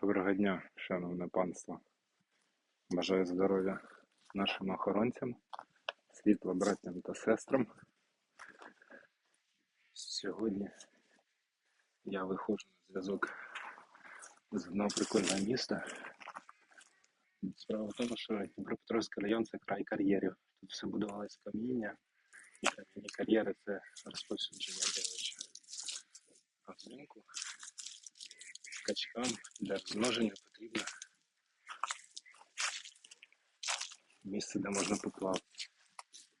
Доброго дня, шановне панство. Бажаю здоров'я нашим охоронцям, світла братням та сестрам. Сьогодні я виходжу на зв'язок з одного прикольного міста. Справа в тому, що Дніпропетровський район це край кар'єрів. Тут все будувалось каміння, і кам'яні кар'єри це розповсюдження явища. А взимку качкам для розмноження потрібно місце, де можна поплавати.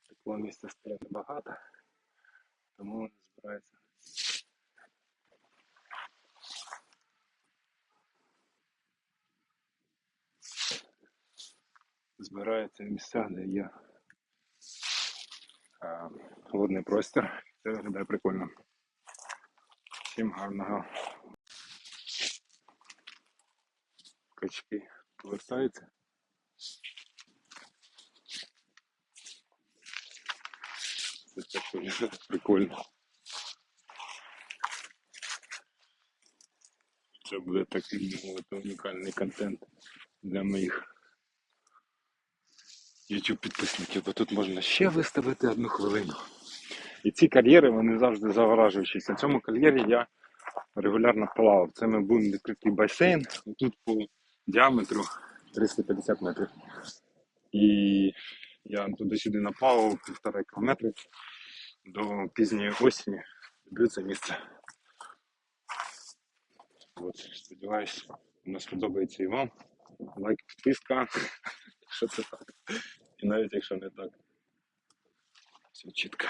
Такого місця стає небагато, тому вони збираються. Збираються в місцях, де є а, водний простір. Це виглядає прикольно. Всім гарного качки повертаються. Це так прикольно. Це буде такий мовити унікальний контент для моїх YouTube підписників, бо тут можна ще виставити одну хвилину. І ці кар'єри вони завжди заворажуючі. На цьому кар'єрі я регулярно плавав. Це ми був відкритий басейн. Тут по діаметру 350 метрів. І я туди-сюди наплавав півтора кілометри до пізньої осені. Люблю це місце. От, сподіваюсь, воно сподобається і вам. Лайк, підписка, якщо це так. І навіть якщо не так. Все чітко.